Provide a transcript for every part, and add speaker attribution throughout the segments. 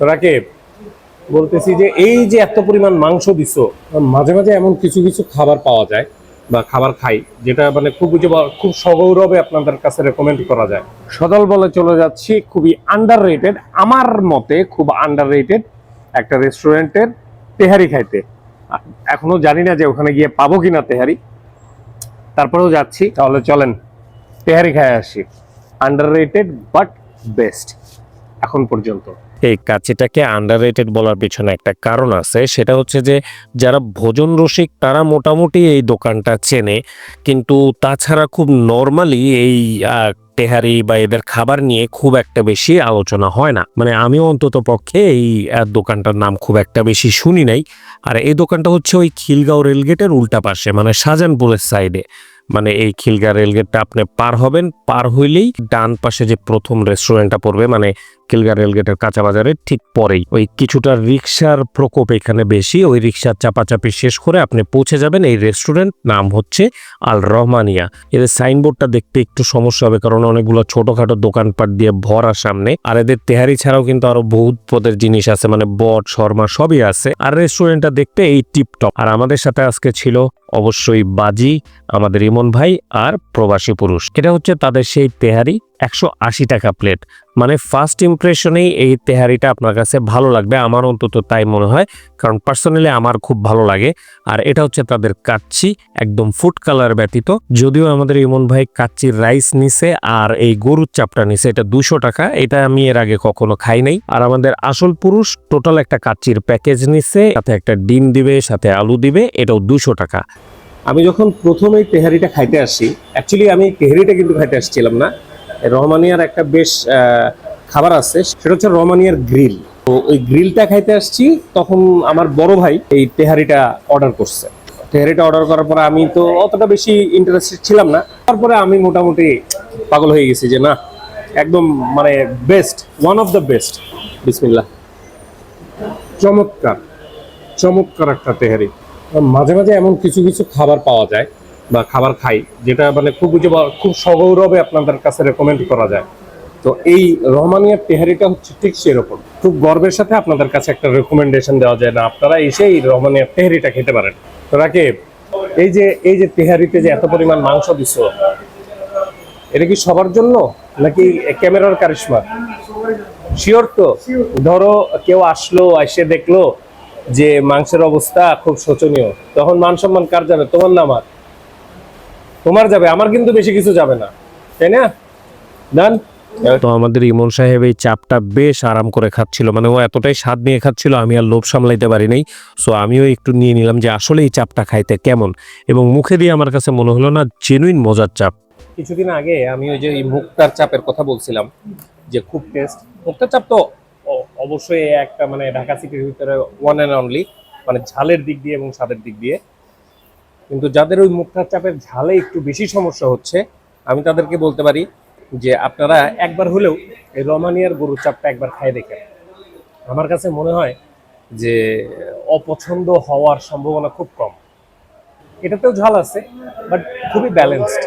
Speaker 1: রাকিব, বলতেছি যে এই যে এত পরিমাণ মাংস দিছো, মাঝে মাঝে এমন কিছু কিছু খাবার পাওয়া যায় বা খাবার খাই, যেটা মানে খুব খুব সগৌরবে আপনাদের কাছে রেকমেন্ড করা যায়। সদল বলে চলে যাচ্ছি, খুবই আন্ডার রেটেড আমার মতে খুব আন্ডার রেটেড একটা রেস্টুরেন্টের তেহারি খাইতে। এখনও জানি না যে ওখানে গিয়ে পাবো কিনা তেহারি। তারপরেও যাচ্ছি, তাহলে চলেন, তেহারি খাই আসি। আন্ডার রেটেড বাট বেস্ট এখন পর্যন্ত।
Speaker 2: এই কাচিটাকে আন্ডাররেটেড বলার পিছনে একটা কারণ আছে। সেটা হচ্ছে যে, যারা ভোজন রসিক তারা মোটামুটি এই দোকানটা চেনে। কিন্তু তাছাড়া খুব নর্মালি এই তেহারি বা এদের খাবার নিয়ে খুব একটা বেশি আলোচনা হয় না। মানে আমি অন্তত পক্ষে এই দোকানটার নাম খুব একটা বেশি শুনি নাই। আর এই দোকানটা হচ্ছে ওই খিলগাঁও রেলগেটের উল্টা পাশে মানে শাহজাহানপুরের সাইডে মানে এই খিলগা রেলগেটটা আপনি পার হবেন। পার হইলেই ডান পাশে যে প্রথম রেস্টুরেন্টটা পড়বে মানে খিলগা রেলগেটের কাঁচা বাজারের ঠিক পরেই। ওই কিছুটা রিক্সার প্রকোপ এখানে বেশি, ওই রিক্সার চাপাচাপি শেষ করে আপনি পৌঁছে যাবেন এই রেস্টুরেন্ট নাম হচ্ছে আল রহমানিয়া। এদের সাইনবোর্ডটা দেখতে একটু সমস্যা হবে, কারণ অনেকগুলো ছোটখাটো দোকানপাট দিয়ে ভরা সামনে। আর এদের তেহারি ছাড়াও কিন্তু আরও বহুত পদের জিনিস আছে মানে বট, শর্মা সবই আছে। আর রেস্টুরেন্টটা দেখতে এই টিপটপ আর আমাদের সাথে আজকে ছিল অবশ্যই বাজি, আমাদের ইমন ভাই আর প্রবাসী পুরুষ। এটা হচ্ছে তাদের সেই তেহারি একশো আশি টাকা প্লেট মানে ফার্স্ট ইমপ্রেশনেই এই তেহারিটা আপনার কাছে ভালো লাগবে, আমার অন্তত তাই মনে হয়। কারণ পার্সোনালি আমার খুব ভালো লাগে। আর এটা হচ্ছে তাদের কাচ্চি, একদম ফুড কালার ব্যতীত। যদিও আমাদের ইমন ভাই কাচ্চির রাইস নিছে আর এই গরুর চাপটা নিছে, এটা দুশো টাকা। এটা আমি এর আগে কখনো খাই নাই। আর আমাদের আসল পুরুষ টোটাল একটা কাচ্চির প্যাকেজ নিছে, সাথে একটা ডিম দিবে, সাথে আলু দিবে, এটাও দুশো টাকা।
Speaker 1: আমি যখন প্রথম এই তেহারিটা খাইতে আসি অ্যাকচুয়ালি আমি তেহারিটা কিন্তু খাইতে আসছিলাম না। রহমানিয়ার একটা বেশ খাবার আছে, সেটা হচ্ছে রহমানিয়ার গ্রিল। তো ওই গ্রিলটা খাইতে আসছি, তখন আমার বড় ভাই এই তেহারিটা অর্ডার করছে। তেহারিটা অর্ডার করার পর আমি তো অতটা বেশি ইন্টারেস্টেড ছিলাম না। তারপরে আমি মোটামুটি পাগল হয়ে গেছি যে না, একদম মানে best one of the best বিসমিল্লাহ। চমৎকার চমৎকার একটা তেহারি। মাঝে মাঝে এমন কিছু কিছু খাবার পাওয়া যায় বা খাবার খাই, যেটা মানে খুব যে খুব সগৌরবে আপনাদের কাছে রেকমেন্ড করা যায়। তো এই রহমানিয়ার তেহারিটা হচ্ছে ঠিক সেরকম। খুব গর্বের সাথে আপনাদের কাছে একটা রেকমেন্ডেশন দেওয়া যায় না, আপনারা এসে এই রহমানিয়ার তেহারিটা খেতে পারেন। তো রাকিব, এই যে এই যে তেহারিতে যে এত পরিমাণ মাংস দিছো, এটা কি সবার জন্য নাকি ক্যামেরার কারিশমা? শিওর তো। ধরো কেউ আসলো, এসে দেখল যে মাংসের অবস্থা খুব শোচনীয়। তখন মান সম্মান কার যাবে? তোমার না আমার। তোমার যাবে আমার কিন্তু বেশি কিছু যাবে না। তাই না? ডান
Speaker 2: তো আমাদের ইমন সাহেব এই চাপটা বেশ আরাম করে খাচ্ছিল। মানে ও এতটাই স্বাদ নিয়ে খাচ্ছিল আমি আর লোভ সামলাইতে পারি নাই সো আমিও একটু নিয়ে নিলাম যে আসলে এই চাপটা খাইতে কেমন। এবং মুখে দিয়ে আমার কাছে মনে হলো না জেনুইন মজার চাপ।
Speaker 1: কিছুদিন আগে আমি ওই যে মুক্তার চাপের কথা বলছিলাম যে খুব টেস্ট মুক্তার চাপ তো অবশ্যই একটা মানে ঢাকা সিটির ভিতরে ওয়ান অ্যান্ড অনলি মানে ঝালের দিক দিয়ে এবং স্বাদের দিক দিয়ে। কিন্তু যাদের ওই মুক্তার চাপের ঝালে একটু বেশি সমস্যা হচ্ছে, আমি তাদেরকে বলতে পারি যে আপনারা একবার হলেও এই রমানিয়ার গরুর চাপটা একবার খাই দেখেন। আমার কাছে মনে হয় যে অপছন্দ হওয়ার সম্ভাবনা খুব কম। এটাতেও ঝাল আছে বাট খুবই ব্যালেন্সড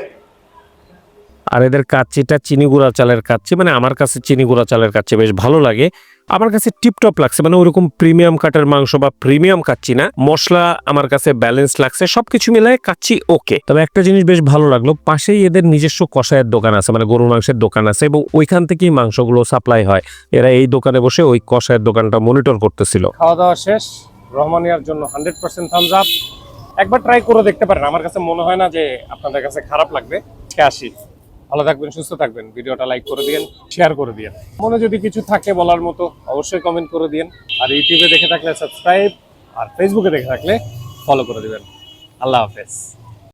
Speaker 2: আর এদের কাচ্চিটা চিনি গুঁড়া চালের কাচ্চি মানে আমার কাছে চিনি গুঁড়া চালের কাচ্চি বেশ ভালো লাগে। আমার কাছে টিপটপ লাগছে মানে ওরকম প্রিমিয়াম কাটের মাংস বা প্রিমিয়াম কাচ্চি না। মশলা আমার কাছে ব্যালেন্স লাগছে, সবকিছু মিলায় কাচ্চি ওকে তবে একটা জিনিস বেশ ভালো লাগল, পাশেই এদের নিজস্ব কষায়ের দোকান আছে মানে গরুর মাংসের দোকান আছে এবং ওইখান থেকেই মাংসগুলো সাপ্লাই হয়। এরা এই দোকানে বসে ওই কষায়ের দোকানটা মনিটর করতেছিল।
Speaker 1: খাওয়া দাওয়া শেষ, রহমানিয়ার জন্য হান্ড্রেড পার্সেন্ট থামস আপ একবার ট্রাই করে দেখতে পারেন, আমার কাছে মনে হয় না যে আপনাদের কাছে খারাপ লাগবে। আসি। ভালো থাকবেন, সুস্থ থাকবেন। ভিডিওটা লাইক করে দিন শেয়ার করে দিন মনে যদি কিছু থাকে বলার মতো, অবশ্যই কমেন্ট করে দিন আর ইউটিউবে দেখে থাকলে সাবস্ক্রাইব আর ফেসবুকে দেখে থাকলে ফলো করে দিবেন। আল্লাহ হাফেজ।